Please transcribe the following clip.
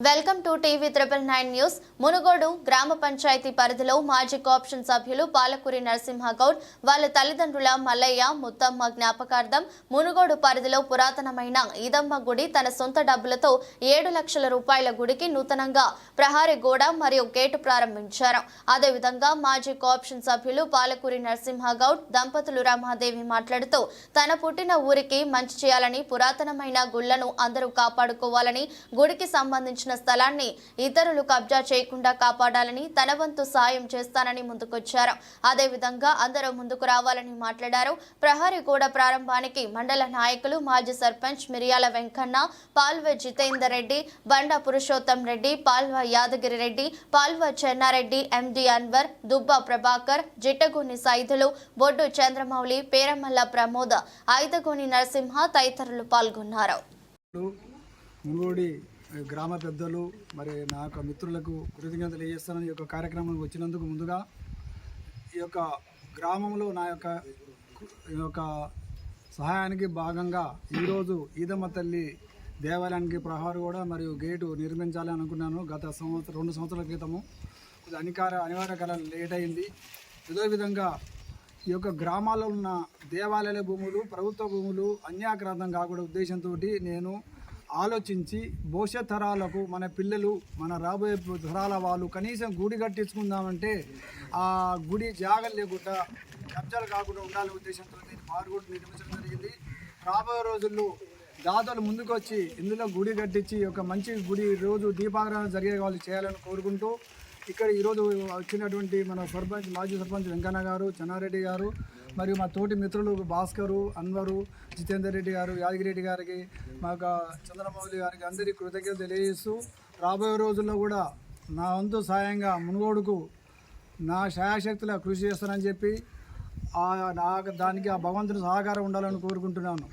Welcome to TV triple nine news. Munugode గ్రామ పంచాయతీ పరిధిలో మాజీ కోఆప్షన్ సభ్యులు పాలకూరి నరసింహగౌడ్ వాళ్ళ తల్లిదండ్రుల మల్లయ్య ముత్తమ్మ జ్ఞాపకార్థం మునుగోడు పరిధిలో పురాతనమైన ఈదమ్మ గుడి తన సొంత డబ్బులతో ఏడు లక్షల రూపాయల గుడికి నూతనంగా ప్రహారీ గోడ మరియు గేటు ప్రారంభించారు. అదేవిధంగా మాజీ కోఆప్షన్ సభ్యులు పాలకూరి నరసింహగౌడ్ దంపతులు రమాదేవి మాట్లాడుతూ తన పుట్టిన ఊరికి మంచి చేయాలని పురాతనమైన గుళ్ళను అందరూ కాపాడుకోవాలని గుడికి సంబంధించిన స్థలాన్ని ఇతరులు కబ్జా చేయకుండా కాపాడాలని తన వంతు సాయం చేస్తానని ముందుకొచ్చారు. అదేవిధంగా అందరూ ముందుకు రావాలని మాట్లాడారు. ప్రహరీ గోడ ప్రారంభానికి మండల నాయకులు మాజీ సర్పంచ్ మిరియాల వెంకన్న పాల్వ జితేందర్ రెడ్డి బండ పురుషోత్తం రెడ్డి పాల్వ యాదగిరి రెడ్డి పాల్వ చెన్నారెడ్డి ఎండి అన్వర్ దుబ్బ ప్రభాకర్ జిట్టగోని సైదులు బొడ్డు చంద్రమౌళి పేరమల్ల ప్రమోద ఐదగోని నరసింహ తదితరులు పాల్గొన్నారు. గ్రామ పెద్దలు మరి నా యొక్క మిత్రులకు కృతజ్ఞతలు తెలియజేస్తానని ఈ యొక్క కార్యక్రమానికి వచ్చినందుకు ముందుగా ఈ యొక్క గ్రామంలో నా యొక్క ఈ యొక్క సహాయానికి భాగంగా ఈరోజు ఈదమ్మ తల్లి దేవాలయానికి ప్రహారు కూడా మరియు గేటు నిర్మించాలి అనుకున్నాను గత సంవత్సరం రెండు సంవత్సరాల క్రితము. ఇది అనికార అనివార్య కాలం లేట్ అయింది. ఇదే విధంగా ఈ యొక్క గ్రామాల్లో ఉన్న దేవాలయాల భూములు ప్రభుత్వ భూములు అన్యాక్రాంతం కాకూడదు ఉద్దేశంతో నేను ఆలోచించి భవిష్యత్ తరాలకు మన పిల్లలు మన రాబోయే తరాల వాళ్ళు కనీసం గుడి కట్టించుకుందామంటే ఆ గుడి జాగలు లేకుండా కబ్జాలు కాకుండా ఉండాలనే ఉద్దేశంతో నేను వారు నిర్మించడం జరిగింది. రాబోయే రోజుల్లో దాతలు ముందుకొచ్చి ఇందులో గుడి కట్టించి ఒక మంచి గుడి రోజు దీపారాధన జరిగే వాళ్ళు చేయాలని కోరుకుంటూ ఇక్కడ ఈరోజు వచ్చినటువంటి మన సర్పంచ్ మాజీ సర్పంచ్ వెంకన్న గారు చెన్నారెడ్డి గారు మరియు మా తోటి మిత్రులు భాస్కరు అన్వరు జితేందర్ రెడ్డి గారు యాదగిరెడ్డి గారికి మాకు చంద్రమౌళి గారికి అందరికీ కృతజ్ఞతలు తెలియజేస్తూ రాబోయే రోజుల్లో కూడా నా వంతు సాయంగా మునుగోడుకు నా శాయశక్తుల కృషి చేస్తానని చెప్పి నాకు దానికి ఆ భగవంతుని సహకారం ఉండాలని కోరుకుంటున్నాను.